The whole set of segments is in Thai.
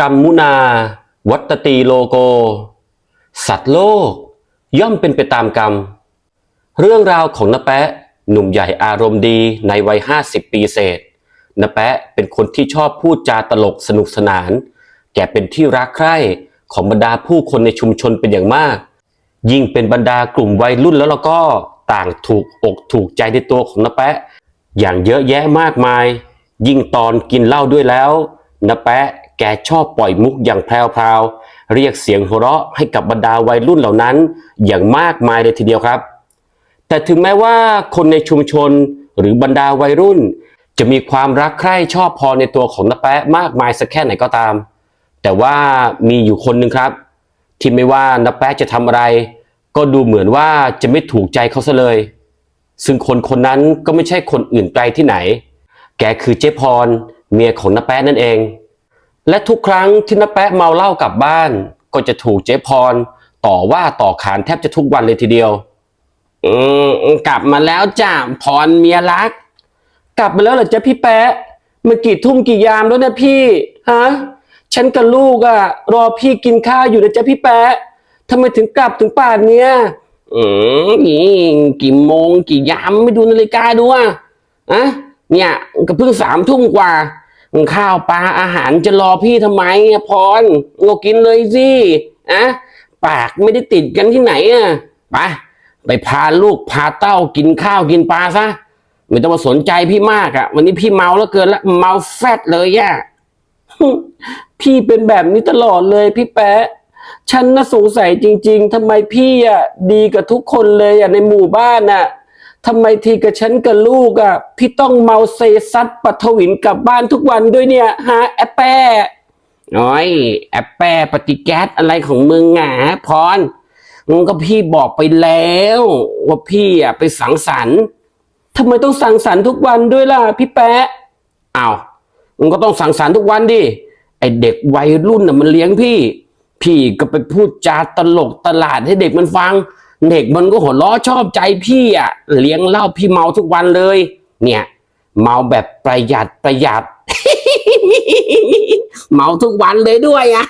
กัมมุนา วัตตีโลโก สัตว์โลก ย่อมเป็นไปตามกรรม เรื่องราวของนแปะหนุ่มใหญ่อารมณ์ดีในวัย 50 ปีเศษนแปะเป็นคนที่ชอบพูดจาตลกสนุกสนาน แกเป็นที่รักใคร่ของบรรดาผู้คนในชุมชนเป็นอย่างมาก ยิ่งเป็นบรรดากลุ่มวัยรุ่นแล้วเราก็ต่างถูกอกถูกใจในตัวของนแปะ อย่างเยอะแยะมากมาย ยิ่งตอนกินเหล้าด้วยแล้วนแปะ แกชอบปล่อยมุกอย่างแพรวๆเรียกเสียงหัวเราะให้กับบรรดาวัยรุ่นเหล่านั้นอย่างมากมายเลยทีเดียวครับ แต่ถึงแม้ว่าคนในชุมชนหรือบรรดาวัยรุ่น จะมีความรักใคร่ชอบพอในตัวของนแปะมากมายสักแค่ไหนก็ตาม แต่ว่ามีอยู่คนหนึ่งครับ ที่ไม่ว่านแปะจะทำอะไร ก็ดูเหมือนว่าจะไม่ถูกใจเขาซะเลย ซึ่งคนคนนั้นก็ไม่ใช่คนอื่นไกลที่ไหน แกคือเจ๊พร เมียของนแปะนั่นเอง และทุกครั้งที่นแปะเมาเหล้ากลับบ้าน ก็จะถูกเจ๊พร ต่อว่าต่อขานแทบจะทุกวันเลยทีเดียว อืมกลับมาแล้วจ้าพรเมียรัก กลับมาแล้วเหรอจ๊ะพี่แปะมันกี่ทุ่มกี่ยามแล้วเนี่ยพี่ฮะฉันกับลูกอะรอพี่กินข้าวอยู่นะจ๊ะพี่แปะทำไมถึงกลับถึงป่านเนี้ยอืมนี่กี่โมงกี่ยามไม่ดูนาฬิกาดูอะอะเนี่ยก็เพิ่งสามทุ่มกว่า ข้าวปลาอาหารจะรอพี่ทำไมอะพรก็กินเลยสิอะปากไม่ได้ติดกันที่ไหนอะไปไปพาลูกพาเต้ากินข้าวกินปลาซะไม่ต้องมาสนใจพี่มากอะวันนี้พี่เมาแล้วเกินละเมาแฟดเลยอะ่พี่เป็นแบบนี้ตลอดเลยพี่แปะฉันน่ะสงสัยจริง ๆทำไมพี่อะดีกับทุกคนเลยอะในหมู่บ้านอะ ทำไมทีกับฉันกับลูกอะ พี่ต้องเมาเซซัดปัทวินกลับบ้านทุกวันด้วยเนี่ยฮะแอปแปะโอ้ยแอปแปะปฏิแก๊สอะไรของมึงอะพรมึงก็พี่บอกไปแล้ว ว่าพี่อะไปสังสรรค์ทำไมต้องสังสรรค์ทุกวันด้วยล่ะพี่แปะอ้าวมันก็ต้องสังสรรค์ทุกวันดิไอเด็กวัยรุ่นน่ะมันเลี้ยงพี่ พี่ก็ไปพูดจาตลกตลาดให้เด็กมันฟัง เด็กมันก็หัวล้อชอบใจพี่อะ เลี้ยงเหล้าพี่เมาทุกวันเลย เนี่ย เมาแบบประหยัดประหยัด เมาทุกวันเลยด้วยอะ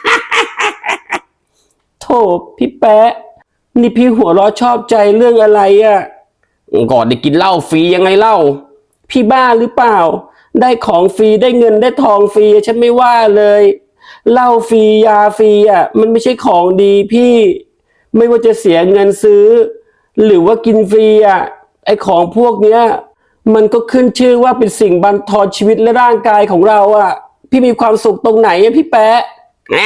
โถพี่แปะนี่พี่หัวล้อชอบใจเรื่องอะไรอะก่อนได้กินเหล้าฟรียังไงเล่า พี่บ้าหรือเปล่า ได้ของฟรีได้เงินได้ทองฟรีฉันไม่ว่าเลยเหล้าฟรียาฟรีอะ มันไม่ใช่ของดีพี่ ไม่ว่าจะเสียเงินซื้อ หรือว่ากินฟรีอะไอของพวกเนี้ยมันก็ขึ้นชื่อว่าเป็นสิ่งบันทอนชีวิตและร่างกายของเราอะ พี่มีความสุขตรงไหนอะพี่แปะแหม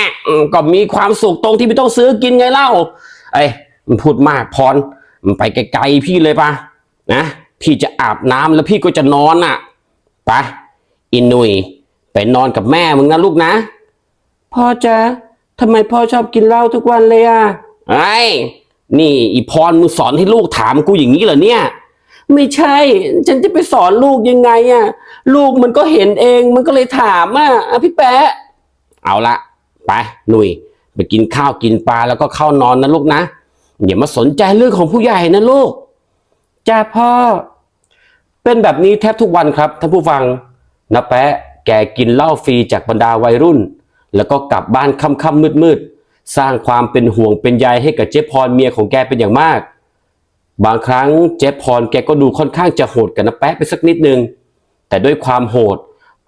ก็มีความสุขตรงที่ไม่ต้องซื้อกินไงเล่าไอ้มันพูดมากพรมันไปไกลๆพี่เลยปะนะพี่จะอาบน้ำแล้วพี่ก็จะนอนอะไปอินนุยไปนอนกับแม่มึงนะลูกนะ พ่อจ๊ะทำไมพ่อชอบกินเหล้าทุกวันเลยอะ ไอ้นี่อีพรมึงสอนให้ลูกถามกูอย่างนี้เหรอเนี่ย ไม่ใช่ ฉันจะไปสอนลูกยังไงอะลูกมันก็เห็นเองมันก็เลยถามอะอะพี่แปะเอาละไปหนุยไปกินข้าวกินปลาแล้วก็เข้านอนนะลูกนะอย่ามาสนใจเรื่องของผู้ใหญ่นะลูกจ้าพ่อ เป็นแบบนี้แทบทุกวันครับท่านผู้ฟังนะแปะแกกินเหล้าฟรีจากบรรดาวัยรุ่น แล้วก็กลับบ้านค่ำๆมืดๆ สร้างความเป็นห่วงเป็นใยให้กับเจ๊พรเมียของแกเป็นอย่างมาก บางครั้งเจ๊พรแกก็ดูค่อนข้างจะโหดกับนะแปะไปสักนิดนึง แต่ด้วยความโหด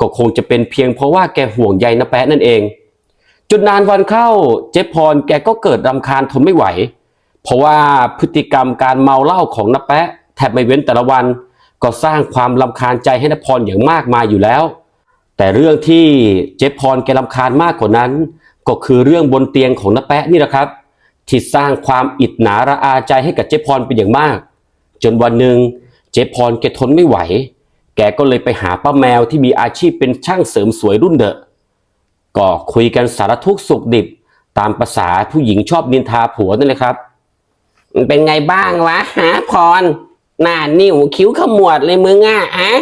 ก็คงจะเป็นเพียงเพราะว่าแกห่วงใยนะแปะนั่นเอง จนนานวันเข้าเจ๊พรแกก็เกิดรำคาญทนไม่ไหว เพราะว่าพฤติกรรมการเมาเหล้าของน้าแปะแทบไม่เว้นแต่ละวัน ก็สร้างความรำคาญใจให้น้าพรอย่างมากมายอยู่แล้ว แต่เรื่องที่เจ๊พรแกรำคาญมากกว่านั้น ก็คือเรื่องบนเตียงของนแปะนี่แหละครับ ที่สร้างความอิจฉาระอาใจให้กับเจ๊พรเป็นอย่างมาก จนวันหนึ่งเจ๊พรแกทนไม่ไหว แกก็เลยไปหาป้าแมวที่มีอาชีพเป็นช่างเสริมสวยรุ่นเดอะก็คุยกันสารทุกข์สุขดิบ ตามภาษาผู้หญิงชอบนินทาผัวนั่นเลยครับ เป็นไงบ้างวะฮะพรหน้านิ่วคิ้วขมวดเลยมึงอะฮะ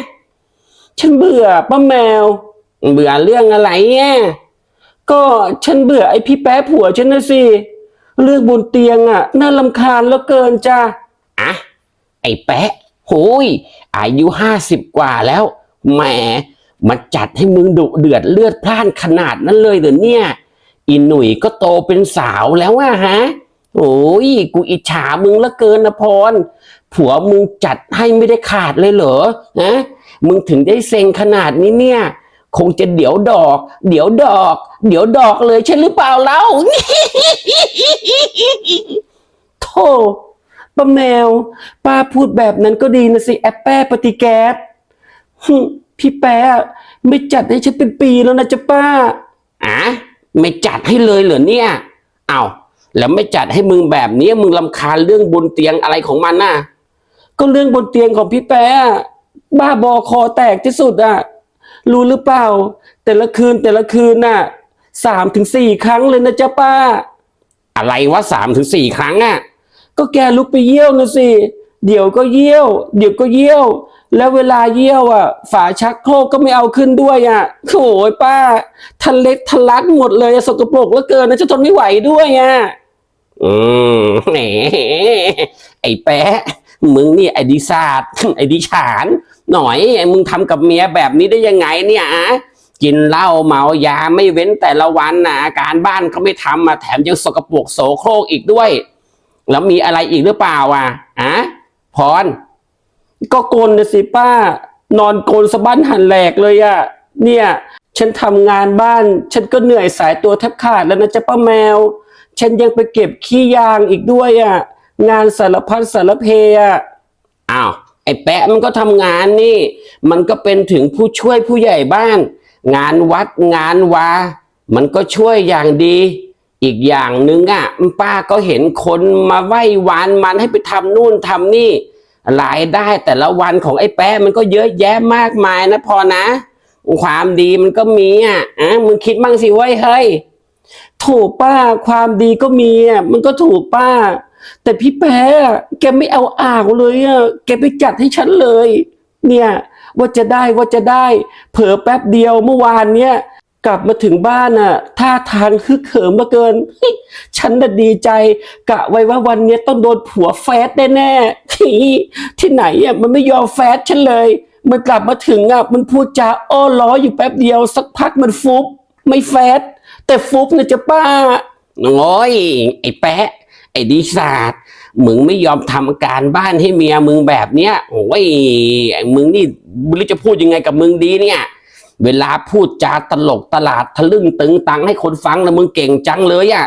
ฉันเบื่อป้าแมว เบื่อเรื่องอะไรเนี่ย ก็ฉันเบื่อไอพี่แป๊ะผัวฉันนะสิ เรื่องบนเตียงอะ น่าลำคาญเหลือเกินจ้าอะไอแป๊ะโหยอายุห้าสิบกว่าแล้วแหมมันจัดให้มึงดุเดือดเลือดพล่านขนาดนั้นเลยเหรอเนี่ยอินหนุ่ยก็โตเป็นสาวแล้วอะฮะโอ้ยกูอิจฉามึงละเกินนะพร ผัวมึงจัดให้ไม่ได้ขาดเลยเหรอฮะมึงถึงได้เซ็งขนาดนี้เนี่ย คงจะเดี๋ยวดอก เดี๋ยวดอก เดี๋ยวดอกเลยใช่หรือเปล่าเล่าโธ่ป้าแมว ป้าพูดแบบนั้นก็ดีนะสิ แอปแป้ปฏิแก๊สพี่แป๊ะไม่จัดให้ฉันเป็นปีแล้วนะจ๊ะป้าอะไม่จัดให้เลยเหรอเนี่ยเอา้าแล้วไม่จัดให้มึงแบบนี้มึงลำคาญเรื่องบนเตียงอะไรของมันน่ะ ก็เรื่องบนเตียงของพี่แป๊ะบ้าบอคอแตกที่สุดอะ รู้หรือเปล่า แต่ละคืนแต่ละคืนน่ะสามถึงสี่ครั้งเลยนะจ๊ะป้า อะไรวะสามถึงสี่ครั้งอะ ก็แกลุกไปเยี่ยวนะสิ เดี๋ยวก็เยี่ยว เดี๋ยวก็เยี่ยว แล้วเวลาเยี่ยวอะ ฝาชักโครกก็ไม่เอาขึ้นด้วยอะโอ้ยป้าทันเล็กทันลักหมดเลยอะสกปรกเหลือเกินนะจะทนไม่ไหวด้วยอะอืมแหมไอ้แปะมึงนี่ไอ้ดิศาสตร์ไอ้ดิฉาน หน่อยไอ้มึงทำกับเมียแบบนี้ได้ยังไงเนี่ยอะกินเหล้าเมายาไม่เว้นแต่ละวันนะการบ้านก็ไม่ทำมาแถมยังสกปรกโสโครกอีกด้วย แล้วมีอะไรอีกหรือเปล่าอะอะพร ก็โกนนะสิป้า นอนโกนสะบั้นหันแหลกเลยอะเนี่ย ฉันทำงานบ้าน ฉันก็เหนื่อยสายตัวแทบขาดแล้วนะจ๊ะป้าแมว ฉันยังไปเก็บขี้ยางอีกด้วยอะงานสารพัดสารเพอะอ้าว แปะมันก็ทำงานนี่ มันก็เป็นถึงผู้ช่วยผู้ใหญ่บ้าน งานวัดงานวา มันก็ช่วยอย่างดี อีกอย่างหนึ่งอะป้าก็เห็นคนมาไหว้วานมันให้ไปทำนู่นทำนี่รายได้แต่ละวันของไอ้แป๊ะมันก็เยอะแยะมากมายนะพอนะ ความดีมันก็มีอะอะมึงคิดบ้างสิเว้ยเฮ้ยถูกป้าความดีก็มีอะมันก็ถูกป้า แต่พี่แป๊ะแกไม่เอาอ่าวเลยอะแกไปจัดให้ฉันเลย เนี่ย ว่าจะได้ว่าจะได้ เผลอแป๊บเดียวเมื่อวานเนี่ย กลับมาถึงบ้านน่ะท่าทางฮึกเหิมเหลือเกิน ฉันน่ะดีใจ กะไว้ว่าวันนี้ต้องโดนผัวแฟดแน่ๆที่ที่ไหนอะมันไม่ยอมแฟดฉันเลย มันกลับมาถึงอะมันพูดจาอ้อล้ออยู่แป๊บเดียว สักพักมันฟุบไม่แฟดแต่ฟุบน่ะจะป้าโอ้ยไอ้แปะ ไอ้ดิศาสมึงไม่ยอมทำการบ้านให้เมียมึงแบบเนี้ยโอ้ยไอ้มึงนี่ไม่รู้จะพูดยังไงกับมึงดีเนี่ย เวลาพูดจาตลกตลาดทะลึ่งตึงตังให้คนฟังแล้วมึงเก่งจังเลยอะ่ะ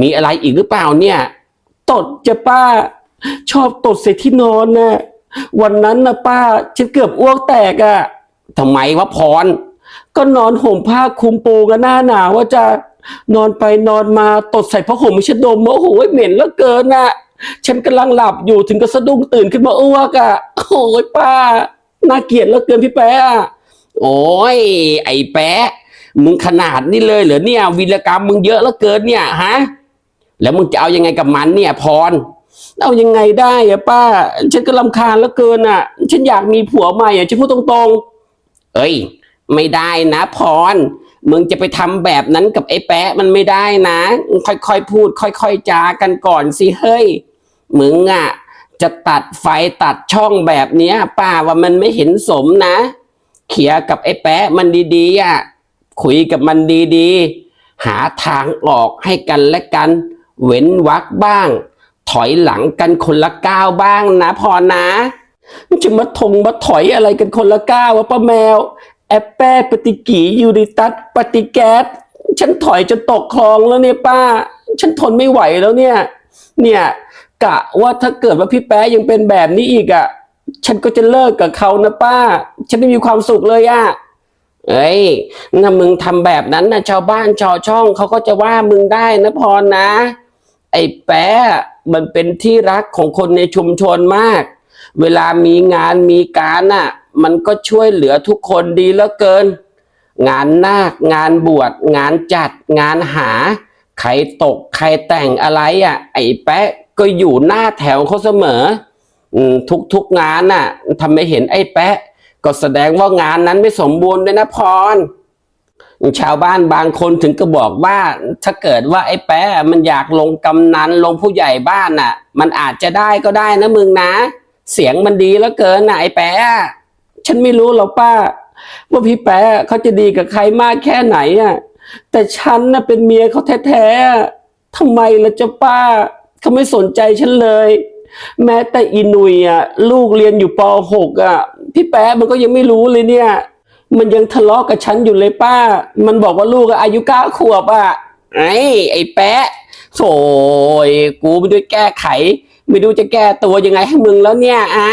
มีอะไรอีกหรือเปล่าเนี่ย ตดจะป้า ชอบตดใส่ที่นอนนะวันนั้นนะป้าฉันเกือบอ้วกแตกอะ่ะทำไมวะพร ก็นอนห่มผ้าคลุมโปงกันหน้าหนาวว่าจะ นอนไปนอนมาตดใส่ผ้าห่มไม่ใช่ดมโอ้โหเหม็นเหลือเกินอะฉันกำลังหลับอยู่ถึงก็สะดุ้งตื่นขึ้นมาอ้วกอะโอ้ยป้าน่าเกลียดเหลือเกินพี่แป๊ะโอ้ยไอ้แปะมึงขนาดนี้เลยเหรอเนี่ยวีรกรรมมึงเยอะเหลือเกินเนี่ยฮะแล้วมึงจะเอายังไงกับมันเนี่ยพรเอายังไงได้อะป้า ฉันก็ลำคาญเหลือเกินอะ ฉันอยากมีผัวใหม่อะฉันพูดตรงๆ เอ้ย ไม่ได้นะพร มึงจะไปทำแบบนั้นกับไอ้แปะมันไม่ได้นะ ค่อยๆพูด ค่อยๆจากันก่อนสิเฮ้ย มึงอะ จะตัดไฟตัดช่องแบบเนี้ย ป้าว่ามันไม่เห็นสมนะ เขียกับไอ้แปะมันดีๆอะคุยกับมันดีๆ หาทางออกให้กันและกัน เว้นวักบ้าง ถอยหลังกันคนละก้าวบ้างนะพอนะ จะมาทงมาถอยอะไรกันคนละก้าววะป้าแมว แอปแป้ปฏิกียูริตัสปฏิแก๊สฉันถอยจนตกคลองแล้วเนี่ยป้า ฉันทนไม่ไหวแล้วเนี่ย เนี่ยกะว่าถ้าเกิดว่าพี่แป๊ยังเป็นแบบนี้อีกอะ ฉันก็จะเลิกกับเขานะป้า ฉันไม่มีความสุขเลยอะเอ้ยถ้ามึงทำแบบนั้นนะชาวบ้านชาวช่องเขาก็จะว่ามึงได้นะพรนะ ไอ้แป๊มันเป็นที่รักของคนในชุมชนมาก เวลามีงานมีการน่ะ มันก็ช่วยเหลือทุกคนดีเหลือเกิน งานนาคงานบวชงานจัด งานหา ใครตกใครแต่งอะไรอะ ไอ้แป๊ะก็อยู่หน้าแถวเขาเสมออืมทุกๆงานน่ะทำให้เห็นไอ้แปะ ก็แสดงว่างานนั้นไม่สมบูรณ์ด้วยนะพรชาวบ้านบางคนถึงก็บอกว่าถ้าเกิดว่าไอ้แปะมันอยากลงกำนันลงผู้ใหญ่บ้านน่ะ มันอาจจะได้ก็ได้นะมึงนะ เสียงมันดีแล้วเกินนะไอ้แปะฉันไม่รู้หรอกป้า ว่าพี่แป๊ะเขาจะดีกับใครมากแค่ไหนอะแต่ฉันน่ะเป็นเมียเขาแท้ๆทำไมล่ะเจ้าป้าเขาไม่สนใจฉันเลย แม้แต่อีนุยอะลูกเรียนอยู่ป .6 อะ พี่แป๊ะมันก็ยังไม่รู้เลยเนี่ย มันยังทะเลาะกับฉันอยู่เลยป้า มันบอกว่าลูกอายุเก้าขวบอะไอ้ไอ้แป๊ะโถยกูไม่ได้แก้ไข ไม่รู้จะแก้ตัวยังไงให้มึงแล้วเนี่ยอะ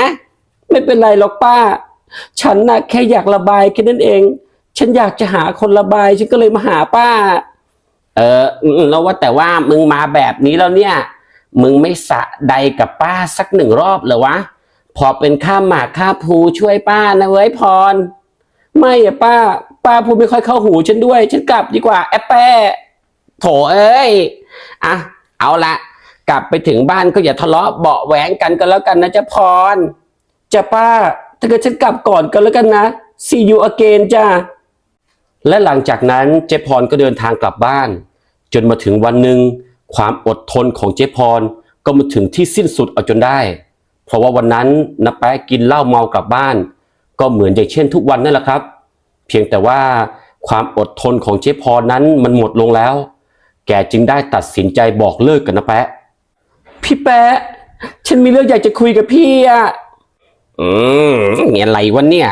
ไม่เป็นไรหรอกป้า ฉันน่ะแค่อยากระบายแค่นั้นเอง ฉันอยากจะหาคนระบายฉันก็เลยมาหาป้า เออแล้วว่าแต่ว่ามึงมาแบบนี้แล้วเนี่ย มึงไม่สะใดกับป้าสักหนึ่งรอบเหรอวะพอเป็นข้าหมากข้าภูช่วยป้านะเว้ยพร ไม่อะป้า ป้าพูดไม่ค่อยเข้าหูฉันด้วย ฉันกลับดีกว่าแอปแป้โถเอ้ยอะเอาละ กลับไปถึงบ้านก็อย่าทะเลาะเบาะแหวงกันก็แล้วกันนะจ๊ะพรจ้ะป้า ถ้าเกิดฉันกลับก่อนก็แล้วกันนะ see you again จ้าและหลังจากนั้นเจ๊พรก็เดินทางกลับบ้าน จนมาถึงวันหนึ่งความอดทนของเจ๊พรก็มาถึงที่สิ้นสุดเอาจนได้ เพราะว่าวันนั้นน้าแป๊ะกินเหล้าเมากลับบ้าน ก็เหมือนอย่างเช่นทุกวันนั่นแหละครับ เพียงแต่ว่าความอดทนของเจ๊พรนั้นมันหมดลงแล้ว แกจึงได้ตัดสินใจบอกเลิกกับน้าแป๊ะ พี่แป๊ะฉันมีเรื่องอยากจะคุยกับพี่อะอืมมีอะไรวะเนี่ย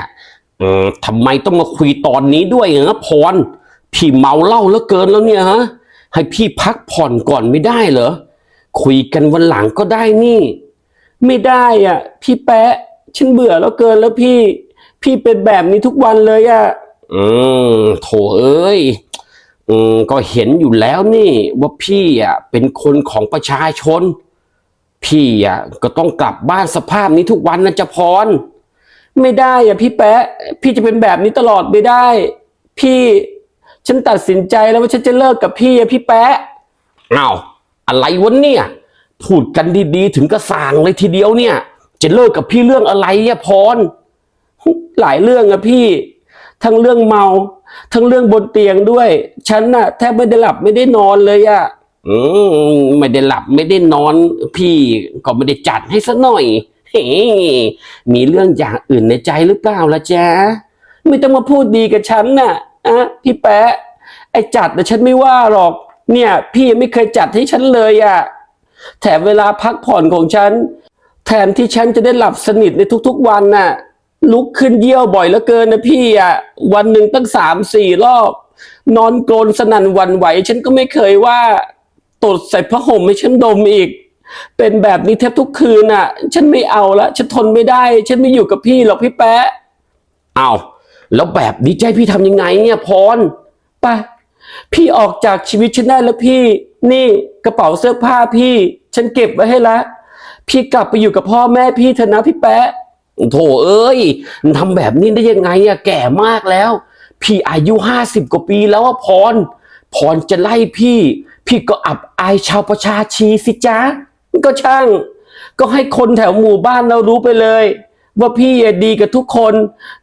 อืมทำไมต้องมาคุยตอนนี้ด้วยเหรอพร พี่เมาเหล้าเหลือเกินแล้วเนี่ยฮะ ให้พี่พักผ่อนก่อนไม่ได้เหรอ คุยกันวันหลังก็ได้นี่ ไม่ได้อะ พี่แป๊ะฉันเบื่อแล้วเกินแล้วพี่ พี่เป็นแบบนี้ทุกวันเลยอะ อืมโถเอ้ย อืมก็เห็นอยู่แล้วนี่ ว่าพี่อะเป็นคนของประชาชน พี่อะก็ต้องกลับบ้านสภาพนี้ทุกวันนะจะพร ไม่ได้อะพี่แป๊ะพี่จะเป็นแบบนี้ตลอดไม่ได้ พี่ฉันตัดสินใจแล้วว่าฉันจะเลิกกับพี่อะพี่แป๊ะอ้าอะไรวะเนี่ย พูดกันดีๆ ถึงกระสางเลยทีเดียวเนี่ย จะเลิกกับพี่เรื่องอะไรอะพร หลายเรื่องอะพี่ ทั้งเรื่องเมา ทั้งเรื่องบนเตียงด้วย ฉันน่ะแทบไม่ได้หลับไม่ได้นอนเลยอะ อืมไม่ได้หลับไม่ได้นอน พี่ก็ไม่ได้จัดให้สักหน่อย เฮ้มีเรื่องอย่างอื่นในใจหรือเปล่าล่ะจ๊ะไม่ต้องมาพูดดีกับฉันน่ะอะพี่แป๊ะไอ้จัดแต่ฉันไม่ว่าหรอก เนี่ย พี่ยังไม่เคยจัดให้ฉันเลยอะแถมเวลาพักผ่อนของฉัน แทนที่ฉันจะได้หลับสนิทในทุกๆวันน่ะ ลุกขึ้นเยี่ยวบ่อยเหลือเกินนะพี่อะวันหนึ่งตั้งสามสี่รอบ นอนโกรนสนั่นวันไหว ฉันก็ไม่เคยว่า ตดใส่ผ้าห่มให้ฉันดมอีก เป็นแบบนี้แทบทุกคืนอะ ฉันไม่เอาละฉันทนไม่ได้ ฉันไม่อยู่กับพี่หรอกพี่แป๊ะเอาแล้วแบบนี้ใจะให้พี่ทำยังไงเนี่ยพรไปพี่ออกจากชีวิตฉันได้แล้วพี่ นี่กระเป๋าเสื้อผ้าพี่ ฉันเก็บไว้ให้ละพี่กลับไปอยู่กับพ่อแม่พี่เถอะนะพี่แป๊ะโถเอ้ยทำแบบนี้ได้ยังไงอะแก่มากแล้ว พี่อายุห้าสิบกว่าปีแล้วอะพร พรจะไล่พี่ พี่ก็อับอายชาวประชาชีสิจ๊ะก็ช่าง ก็ให้คนแถวหมู่บ้านเรารู้ไปเลย ว่าพี่อะดีกับทุกคน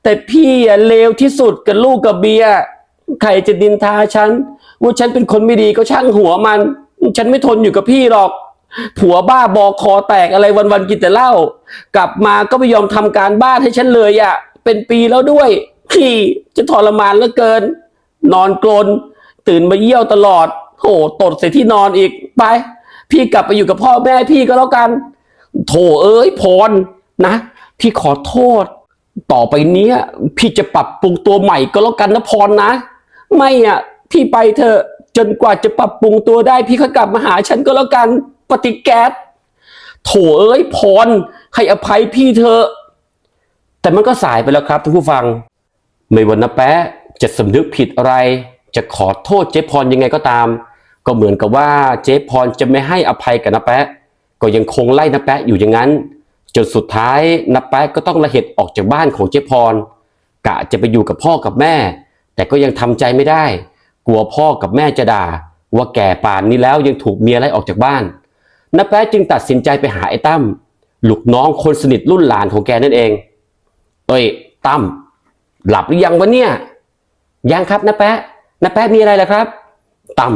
แต่พี่อะเลวที่สุดกับลูกกับเบียใครจะดินทาฉัน ว่าฉันเป็นคนไม่ดีก็ช่างหัวมัน ฉันไม่ทนอยู่กับพี่หรอก ผัวบ้าบอคอแตกอะไรวันๆกินแต่เหล้ากลับมาก็ไม่ยอมทำการบ้านให้ฉันเลยอะ่ะ เป็นปีแล้วด้วยพี่จะทรมานเหลือเกิน นอนกลน ตื่นมาเยี่ยวตลอด โหตดใส่ที่นอนอีกไป พี่กลับไปอยู่กับพ่อแม่พี่ก็แล้วกัน โถเอ้ยพรนะ พี่ขอโทษ ต่อไปเนี้ย พี่จะปรับปรุงตัวใหม่ก็แล้วกันนะพรนะ ไม่อะ พี่ไปเถอะจนกว่าจะปรับปรุงตัวได้ พี่ค่อยกลับมาหาฉันก็แล้วกันปฏิแก๊สโถเอ้ยพรให้อภัยพี่เถอะแต่มันก็สายไปแล้วครับท่านผู้ฟัง ไม่ว่านะแป๊ะจะสำนึกผิดอะไร จะขอโทษเจ๊พรยังไงก็ตาม ก็เหมือนกับว่าเจ๊พรจะไม่ให้อภัยกับนะแป๊ะก็ยังคงไล่นะแป๊ะอยู่อย่างนั้น จนสุดท้ายนะแป๊ะก็ต้องระเหตุออกจากบ้านของเจ๊พร กะจะไปอยู่กับพ่อกับแม่ แต่ก็ยังทำใจไม่ได้ กลัวพ่อกับแม่จะด่า ว่าแก่ป่านนี้แล้วยังถูกเมียไล่ออกจากบ้านน้าแป๊ะจึงตัดสินใจไปหาไอ้ตั้มลูกน้องคนสนิทรุ่นหลานของแกนั่นเอง เอ้ยตั้มหลับหรือยังวะเนี่ย ยังครับน้าแป๊ะน้าแป๊ะมีอะไรล่ะครับตั้ม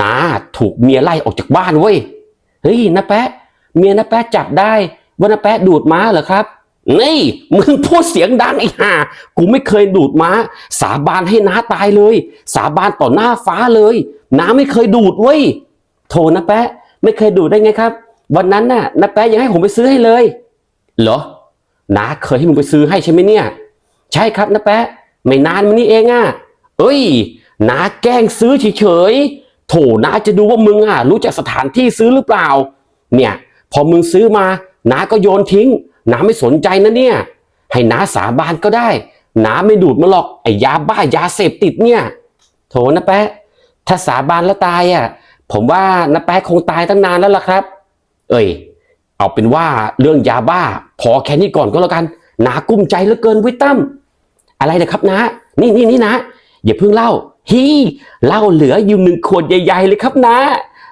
น้าถูกเมียไล่ออกจากบ้านเว้ยเฮ้ยน้าแป๊ะเมียน้าแป๊ะจับได้ว่าน้าแป๊ะดูดม้าเหรอครับนี่มึงพูดเสียงดังไอ้ห่ากูไม่เคยดูดม้า สาบานให้น้าตายเลย สาบานต่อหน้าฟ้าเลยน้าไม่เคยดูดเว้ยโทนะแปะไม่เคยดูดได้ไงครับ วันนั้นน่ะน้าแปะยังให้ผมไปซื้อให้เลย เหรอน้าเคยให้มึงไปซื้อให้ใช่ไหมเนี่ย ใช่ครับนะแปะไม่นานมานี้เองอะเอ้ยน้าแกล้งซื้อเฉยๆ โถน้าจะดูว่ามึงอะรู้จักสถานที่ซื้อหรือเปล่า เนี่ยพอมึงซื้อมาน้าก็โยนทิ้งน้าไม่สนใจนะเนี่ย ให้น้าสาบานก็ได้น้าไม่ดูดมาหรอกไอ้ยาบ้ายาเสพติดเนี่ย โถนะแปะถ้าสาบานแล้วตายอะผมว่านะแปะคงตายตั้งนานแล้วล่ะครับ เอ้ยเอาเป็นว่าเรื่องยาบ้า พอแค่นี้ก่อนก็แล้วกันนากุ้มใจเหลือเกินวิตั้มอะไรนะครับนะ นี่นี่นี่นะอย่าเพิ่งเล่า ฮีเหล้าเหลืออยู่หนึ่งขวดใหญ่ ๆ เลยครับนะ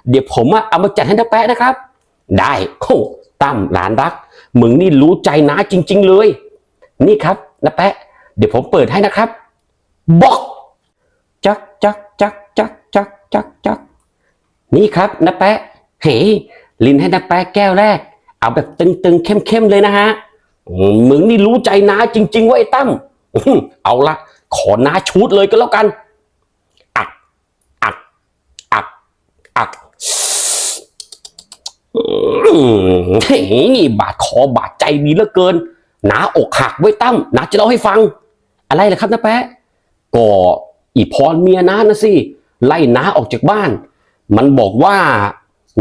เดี๋ยวผมอะเอามาจัดให้น้าแปะนะครับ ได้โอ้ตั้มหลานรัก มึงนี่รู้ใจนาจริง ๆ เลย นี่ครับน้าแปะ เดี๋ยวผมเปิดให้นะครับบอกจักจักจักจักจักจักจักนี่ครับนะแปะเฮ้ลินให้นะแปะแก้วแรก เอาแบบตึงๆเข้มๆเลยนะฮะมึงนี่รู้ใจนาจริง ๆว่าไอ้ตั้มเอาละขอนาชูดเลยก็แล้วกัน อัก อัก อัก อักอืมเฮ้ บาดคอบาดใจดีเหลือเกินนาอกหักไว้ตั้มนาจะเล่าให้ฟัง อะไรล่ะครับนะแปะก็อีพรเมียน้านะสิ ไล่น้าออกจากบ้าน มันบอกว่า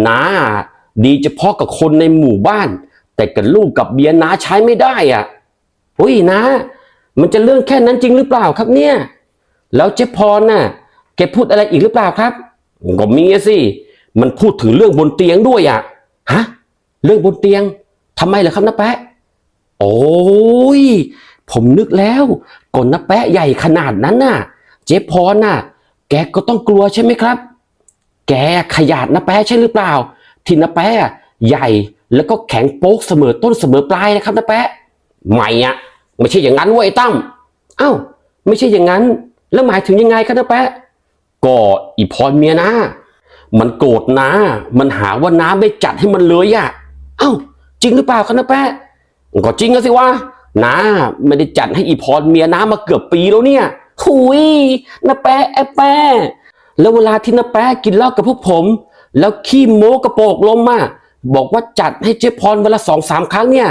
น้าดีเฉพาะกับคนในหมู่บ้าน แต่กับลูกกับเมียน้าใช้ไม่ได้อะอุ้ยนะ มันจะเรื่องแค่นั้นจริงหรือเปล่าครับเนี่ย แล้วเจ๊พรน่ะแกพูดอะไรอีกหรือเปล่าครับ ก็มีสิ มันพูดถึงเรื่องบนเตียงด้วยอะ ฮะเรื่องบนเตียงทำไมเหรอครับน้าแปะโอ้ยผมนึกแล้วก่อนน้าแปะใหญ่ขนาดนั้นน่ะ เจ๊พรน่ะ แกก็ต้องกลัวใช่ไหมครับ แกขยาดน้าแปะใช่หรือเปล่า ที่น้าแปะใหญ่แล้วก็แข็งโป๊กเสมอต้นเสมอปลายนะครับน้าแปะไม่อะไม่ใช่อย่างนั้นเว้ยไอ้ตั้มเอ้า ไม่ใช่อย่างนั้น แล้วหมายถึงยังไงครับน้าแปะก็อีพรเมียนะ มันโกรธนะมันหาว่าน้าไม่จัดให้มันเลยอะเอ้า จริงหรือเปล่าครับน้าแปะก็จริงอะสิวะน้าไม่ได้จัดให้อีพรเมียน้ามาเกือบปีแล้วเนี่ยหุยน้าแปะแอแปะแล้วเวลาที่น้าแปะกินเหล้ากับพวกผม แล้วขี้โม้กระโปกลมมาบอกว่าจัดให้เจ๊พรเวละสองสามครั้งเนี่ย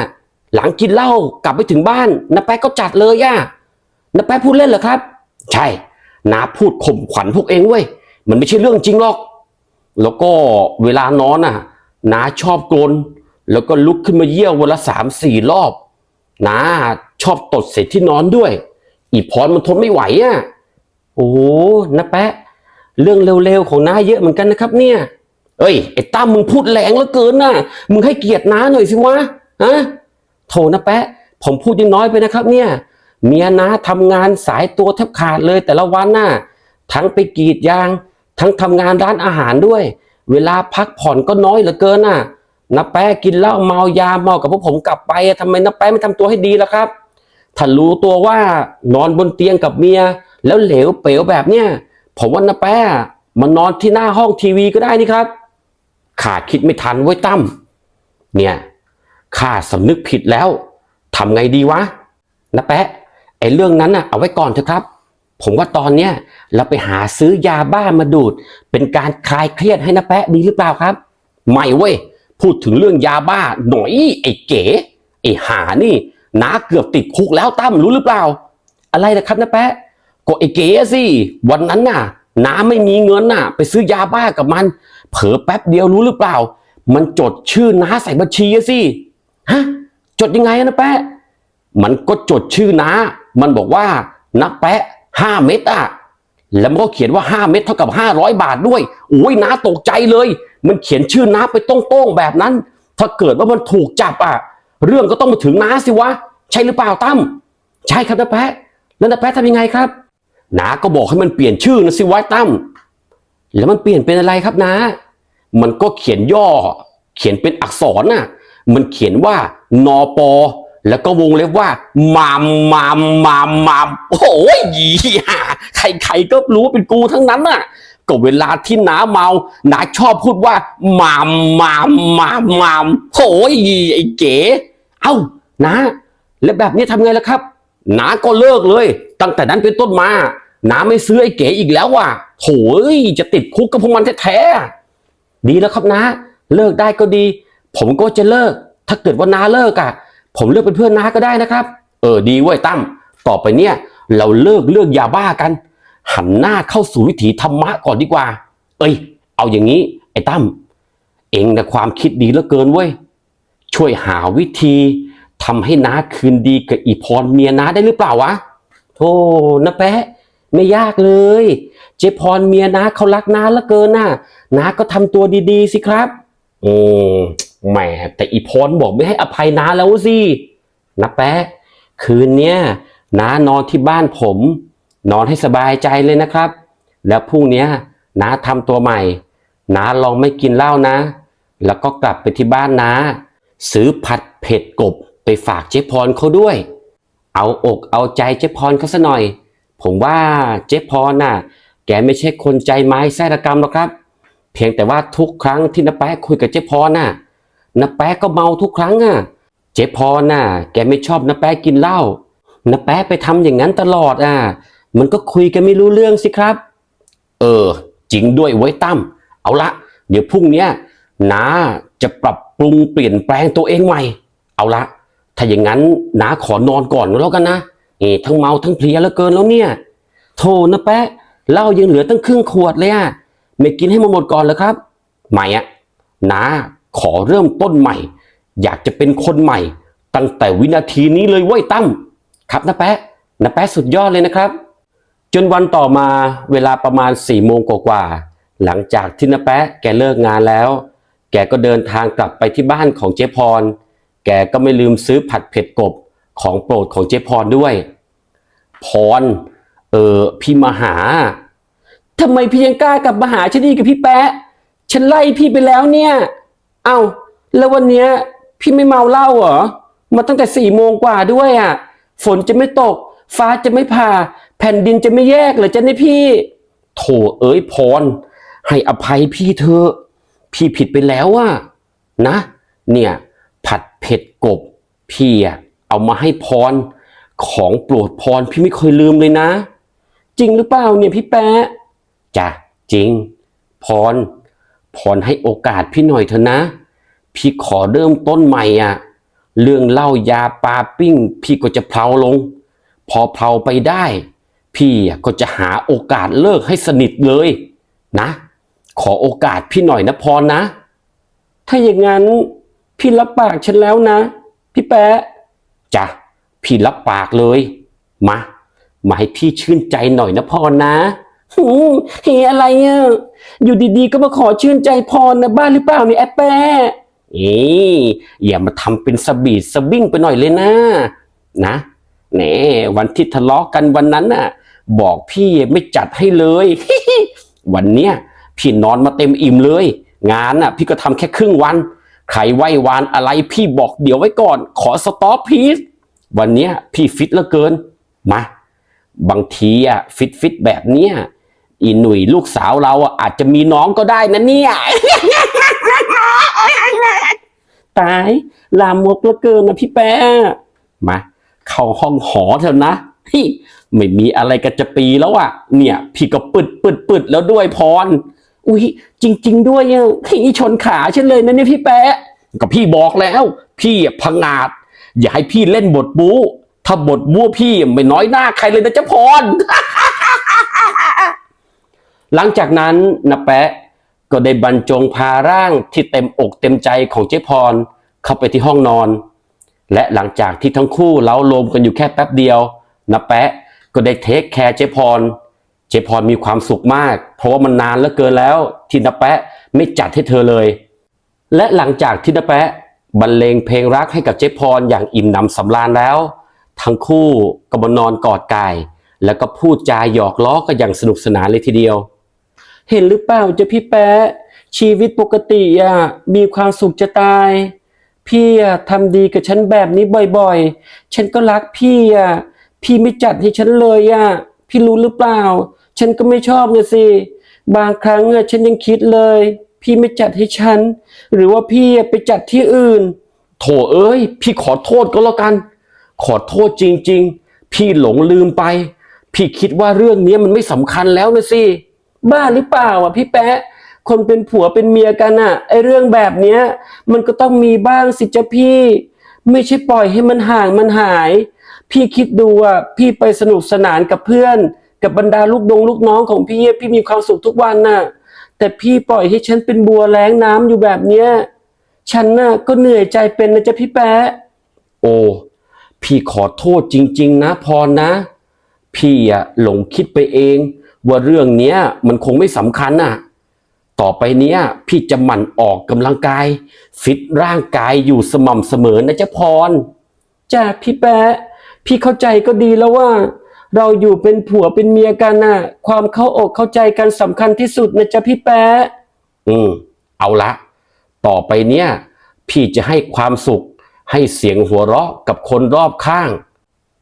หลังกินเหล้ากลับไปถึงบ้านน้าแปะก็จัดเลยย่ะน้าแปะพูดเล่นเหรอครับ ใช่น้าพูดข่มขวัญพวกเองเว้ยมันไม่ใช่เรื่องจริงหรอก แล้วก็เวลานอนน่ะน้าชอบกลน แล้วก็ลุกขึ้นมาเยี่ยววันละสามสี่รอบน้าชอบตดเสร็จที่นอนด้วย อีพรมันทนไม่ไหวอะโอ้โหนะแปะ เรื่องเร็วๆของน้าเยอะเหมือนกันนะครับ เนี่ย เอ้ยไอ้ตั้มมึงพูดแรงเหลือเกินน่ะ มึงให้เกียรติน้าหน่อยสิวะฮะโถนะแปะ ผมพูดยังน้อยไปนะครับ เนี่ยเมียน้าทำงานสายตัวแทบขาดเลยแต่ละวันน่ะทั้งไปกรีดยาง ทั้งทำงานร้านอาหารด้วย เวลาพักผ่อนก็น้อยเหลือเกินน่ะน้าแป๊ะกินเหล้าเมายาเมากับพวกผมกลับไปทำไมน้าแป๊ะไม่ทำตัวให้ดีล่ะครับถ้ารู้ตัวว่านอนบนเตียงกับเมีย แล้วเหลวเป๋วแบบเนี้ยผมว่าน้าแป๊ะมานอนที่หน้าห้องทีวีก็ได้นี่ครับ ขาดคิดไม่ทันไว้ยตั้มเนี่ยข้าสำนึกผิดแล้วทำไงดีวะน้าแป๊ะไอ้เรื่องนั้นน่ะเอาไว้ก่อนเถอะครับ ผมว่าตอนเนี้ยเราไปหาซื้อยาบ้ามาดูด เป็นการคลายเครียดให้น้าแป๊ะดีหรือเปล่าครับ ไม่เว้ยพูดถึงเรื่องยาบ้าหน่อยไอ้เก๋ไอ้หานี่น้าเกือบติดคุกแล้วตั้มรู้หรือเปล่า อะไรนะครับนะแปะก็ไอ้เก๋สิวันนั้นน่ะน้าไม่มีเงินน่ะ ไปซื้อยาบ้ากับมัน เผลอแป๊บเดียวรู้หรือเปล่า มันจดชื่อน้าใส่บัญชีสิฮะจดยังไงนะแปะมันก็จดชื่อน้ามันบอกว่านับแปะ ห้าเม็ดอะแล้วมันก็เขียนว่าห้าเม็ดเท่ากับห้าร้อยบาทด้วยโอ้ยน้าตกใจเลย มันเขียนชื่อน้าไปต้งๆแบบนั้น ถ้าเกิดว่ามันถูกจับอะเรื่องก็ต้องมาถึงน้าสิวะ ใช่หรือเปล่าตั้มใช่ครับน้าแปะแล้วน้าแปะทำยังไงครับน้าก็บอกให้มันเปลี่ยนชื่อนะสิวะตั้มแล้วมันเปลี่ยนเป็นอะไรครับน้ามันก็เขียนย่อ เขียนเป็นอักษรน่ะ มันเขียนว่านอปอ แล้วก็วงเล็บว่ามามมามมามมามโอ้ยห่าใครๆก็รู้เป็นกูทั้งนั้นน่ะ ก็เวลาที่น้าเมาน้าชอบพูดว่ามามมามมามมามโอ้ยไอ้เก๋เอ้าน้าแล้วแบบนี้ทำไงล่ะครับน้าก็เลิกเลย ตั้งแต่นั้นเป็นต้นมาน้าไม่ซื้อไอ้เก๋อีกแล้วว่ะโถยจะติดคุกกับพวกมันแท้ๆดีแล้วครับนะ เลิกได้ก็ดี ผมก็จะเลิก ถ้าเกิดว่าน้าเลิกอะ ผมเลิกเป็นเพื่อนน้าก็ได้นะครับ เออดีเว้ยตั้มต่อไปเนี่ย เราเลิกเรื่องยาบ้ากัน หันหน้าเข้าสู่วิถีธรรมะก่อนดีกว่า เอ้ย เอาอย่างนี้ ไอ้ตั้มเองนะความคิดดีเหลือเกินเว้ยช่วยหาวิธีทำให้น้าคืนดีกับอีพรเมียน้าได้หรือเปล่าวะโธ่นะแปะไม่ยากเลย เจพรเมียน้าเขารักน้าเหลือเกินน่ะน้าก็ทำตัวดีๆสิครับอืม แหมแต่อีพรบอกไม่ให้อภัยน้าแล้วสินะแปะคืนเนี้ยน้านอนที่บ้านผม นอนให้สบายใจเลยนะครับ แล้วพรุ่งนี้น้าทำตัวใหม่น้าลองไม่กินเหล้านะ แล้วก็กลับไปที่บ้านน้าซื้อผัดเผ็ดกบไปฝากเจ๊พรเขาด้วย เอาอกเอาใจเจ๊พรเขาซะหน่อย ผมว่าเจ๊พรน่ะ แกไม่ใช่คนใจไม้ไส้ระกรรมหรอกครับ เพียงแต่ว่าทุกครั้งที่น้าแป๊ะคุยกับเจ๊พรน่ะ น้าแป๊ก็เมาทุกครั้งอะ เจ๊พรน่ะ แกไม่ชอบน้าแป๊กินเหล้าน้าแป๊ไปทำอย่างนั้นตลอดอะ มันก็คุยกันไม่รู้เรื่องสิครับ เออ จริงด้วยไว้ตั้มเอาละ เดี๋ยวพรุ่งเนี้ยน้าจะปรับปรุงเปลี่ยนแปลงตัวเองใหม่ เอาละ ถ้าอย่างนั้นน้าขอนอนก่อนแล้วกันนะเอทั้งเมาทั้งเพลียแล้วเกินแล้วเนี่ยโทนะแปะเหล้ายังเหลือตั้งครึ่งขวดเลยอะไม่กินให้มันหมดก่อนเหรอครับ ไม่อะน้า ขอเริ่มต้นใหม่ อยากจะเป็นคนใหม่ ตั้งแต่วินาทีนี้เลยเว้ยตั้มครับนะแปะนะแปะสุดยอดเลยนะครับ จนวันต่อมาเวลาประมาณสี่โมงกว่าๆหลังจากที่นะแปะแกเลิกงานแล้ว แกก็เดินทางกลับไปที่บ้านของเจ๊พร แกก็ไม่ลืมซื้อผัดเผ็ดกบของโปรดของเจ๊พรด้วย พร เออพี่มาหาทำไมพี่ยังกล้ากลับมาหาฉันดีกับพี่แปะฉันไล่พี่ไปแล้วเนี่ย เอ้าแล้ววันเนี้ยพี่ไม่เมาเหล้าเหรอ มาตั้งแต่สี่โมงกว่าด้วยอะ ฝนจะไม่ตก ฟ้าจะไม่ผ่า แผ่นดินจะไม่แยกเหรอจ๊ะนี่พี่ โถเอ้ยพร ให้อภัยพี่เถอพี่ผิดไปแล้วอะนะ เนี่ย ผัดเผ็ดกบ พี่อะเอามาให้พร ของโปรดพรพี่ไม่เคยลืมเลยนะ จริงหรือเปล่าเนี่ยพี่แปะจ้ะจริง พร พรให้โอกาสพี่หน่อยเถอะนะ พี่ขอเริ่มต้นใหม่อะ เรื่องเหล้ายาปลาปิ้ง พี่ก็จะเพลาลง พอเพลาไปได้ พี่ก็จะหาโอกาสเลิกให้สนิทเลยนะ ขอโอกาสพี่หน่อยนะพรนะ ถ้าอย่างนั้นพี่รับปากฉันแล้วนะ พี่แปะจ้ะพี่รับปากเลย มา มาให้พี่ชื่นใจหน่อยนะพรนะ หืมเฮอะไรอะ อยู่ดีๆ ก็มาขอชื่นใจพรนะบ้านหรือเปล่าเนี่ยแอปแปะเอ๊อย่ามาทำเป็นสบีดสบิ้งไปหน่อยเลยนะ นะแหนวันที่ทะเลาะกันวันนั้นน่ะ บอกพี่ไม่จัดให้เลย วันเนี้ยพี่นอนมาเต็มอิ่มเลย งานน่ะ พี่ก็ทำแค่ครึ่งวันใครไหววานอะไรพี่บอกเดี๋ยวไว้ก่อน ขอสต็อปพีซวันเนี้ยพี่ฟิตเหลือเกิน มา บางทีอะฟิตฟิตแบบเนี้ย อีหนุ่ยลูกสาวเราอะอาจจะมีน้องก็ได้นะเนี่ย ตายลามกเหลือเกินนะพี่แปะมา เข้าห้องหอเถอะนะเฮ้ยไม่มีอะไรกันจะปีแล้วอะ เนี่ย พี่ก็ปึดปึดปึดแล้วด้วยพร อุ้ยจริง ๆ ด้วยอะพี่ชนขาฉันเลยนะเนี่ยพี่แปะก็พี่บอกแล้ว พี่อะพังงาดอย่าให้พี่เล่นบทบู๊ถ้าบทบู๊พี่ไม่น้อยหน้าใครเลยนะเจ้าพร หลังจากนั้นนะแปะก็ได้บรรจงพาร่างที่เต็มอกเต็มใจของเจ๊พรเข้าไปที่ห้องนอน และหลังจากที่ทั้งคู่เล้าโลมกันอยู่แค่แป๊บเดียวนะแปะก็ได้เทคแคร์เจ๊พร เจ๊พรมีความสุขมาก เพราะว่ามันนานเหลือเกินแล้ว ที่นะแปะไม่จัดให้เธอเลย และหลังจากที่นะแปะบรรเลงเพลงรักให้กับเจ๊พรอย่างอิ่มหนำสำราญแล้ว ทั้งคู่ก็มานอนกอดกาย แล้วก็พูดจาหยอกล้อกันอย่างสนุกสนานเลยทีเดียว เห็นหรือเปล่าเจะพี่แปะชีวิตปกติอะมีความสุขจะตาย พี่อะทำดีกับฉันแบบนี้บ่อยๆ ฉันก็รักพี่อะพี่ไม่จัดให้ฉันเลยอะพี่รู้หรือเปล่า ฉันก็ไม่ชอบเลยสิบางครั้งอะฉันยังคิดเลย พี่ไม่จัดให้ฉัน หรือว่าพี่ไปจัดที่อื่น โถเอ้ย พี่ขอโทษก็แล้วกัน ขอโทษจริง ๆ พี่หลงลืมไป พี่คิดว่าเรื่องนี้มันไม่สำคัญแล้วนะสิ บ้าหรือเปล่าอะพี่แปะคนเป็นผัวเป็นเมียกันอะไอเรื่องแบบเนี้ย มันก็ต้องมีบ้างสิจ๊ะพี่ ไม่ใช่ปล่อยให้มันห่างมันหาย พี่คิดดูอะพี่ไปสนุกสนานกับเพื่อน กับบรรดาลูกดงลูกน้องของพี่พี่มีความสุขทุกวันน่ะ แต่พี่ปล่อยให้ฉันเป็นบัวแล้งน้ำอยู่แบบเนี้ยฉันน่ะก็เหนื่อยใจเป็นนะจ๊ะพี่แปะโอ้พี่ขอโทษจริง ๆ นะพรนะ พี่อะหลงคิดไปเอง ว่าเรื่องเนี้ยมันคงไม่สำคัญน่ะ ต่อไปเนี้ยพี่จะหมั่นออกกำลังกาย ฟิตร่างกายอยู่สม่ำเสมอนะจ๊ะพรจ้ะพี่แปะพี่เข้าใจก็ดีแล้วว่า เราอยู่เป็นผัวเป็นเมียกันน่ะ ความเข้าอกเข้าใจกันสำคัญที่สุดนะจ๊ะพี่แปะอืม เอาละ ต่อไปเนี้ยพี่จะให้ความสุข ให้เสียงหัวเราะกับคนรอบข้าง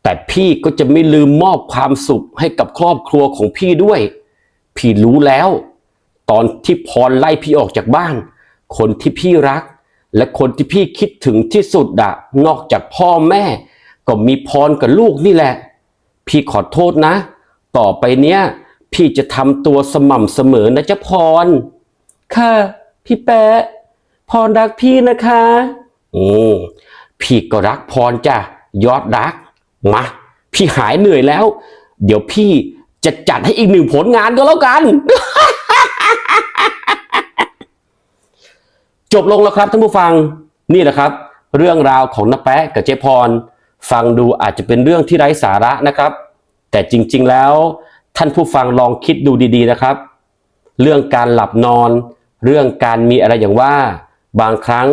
แต่พี่ก็จะไม่ลืมมอบความสุขให้กับครอบครัวของพี่ด้วย พี่รู้แล้ว ตอนที่พรไล่พี่ออกจากบ้าน คนที่พี่รัก และคนที่พี่คิดถึงที่สุดอะนอกจากพ่อแม่ ก็มีพรกับลูกนี่แหละ พี่ขอโทษนะ ต่อไปเนี้ย พี่จะทำตัวสม่ำเสมอนะจ๊ะพร ค่ะ พี่แปะพรรักพี่นะคะ อืมพี่ก็รักพรจ้ะยอดรัก มาพี่หายเหนื่อยแล้ว เดี๋ยวพี่จะจัดให้อีกหนึ่งผลงานก็แล้วกัน จบลงแล้วครับท่านผู้ฟังนี่แหละครับ เรื่องราวของน้าแป๊ะกับเจ๊พร ฟังดูอาจจะเป็นเรื่องที่ไร้สาระนะครับ แต่จริงๆแล้ว ท่านผู้ฟังลองคิดดูดีๆนะครับ เรื่องการหลับนอน เรื่องการมีอะไรอย่างว่า บางครั้ง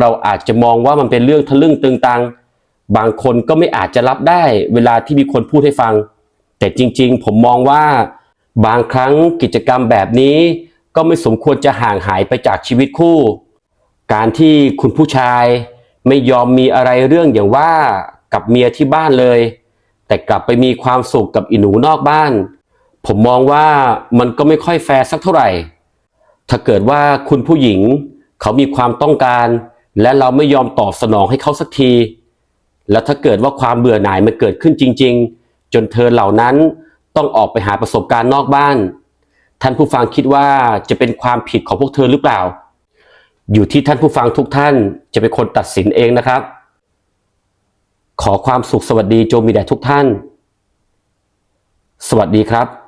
เราอาจจะมองว่ามันเป็นเรื่องทะลึ่งตึงตัง บางคนก็ไม่อาจจะรับได้เวลาที่มีคนพูดให้ฟัง แต่จริงๆ ผมมองว่า บางครั้งกิจกรรมแบบนี้ ก็ไม่สมควรจะห่างหายไปจากชีวิตคู่ การที่คุณผู้ชายไม่ยอมมีอะไรเรื่องอย่างว่ากับเมียที่บ้านเลย แต่กลับไปมีความสุขกับอีหนูนอกบ้าน ผมมองว่ามันก็ไม่ค่อยแฟร์สักเท่าไหร่ ถ้าเกิดว่าคุณผู้หญิง เขามีความต้องการ และเราไม่ยอมตอบสนองให้เขาสักที แล้วถ้าเกิดว่าความเบื่อหน่ายมันเกิดขึ้นจริง ๆ จนเธอเหล่านั้นต้องออกไปหาประสบการณ์นอกบ้าน ท่านผู้ฟังคิดว่าจะเป็นความผิดของพวกเธอหรือเปล่า อยู่ที่ท่านผู้ฟังทุกท่านจะเป็นคนตัดสินเองนะครับ ขอความสุขสวัสดีโจมีแด่ทุกท่าน สวัสดีครับ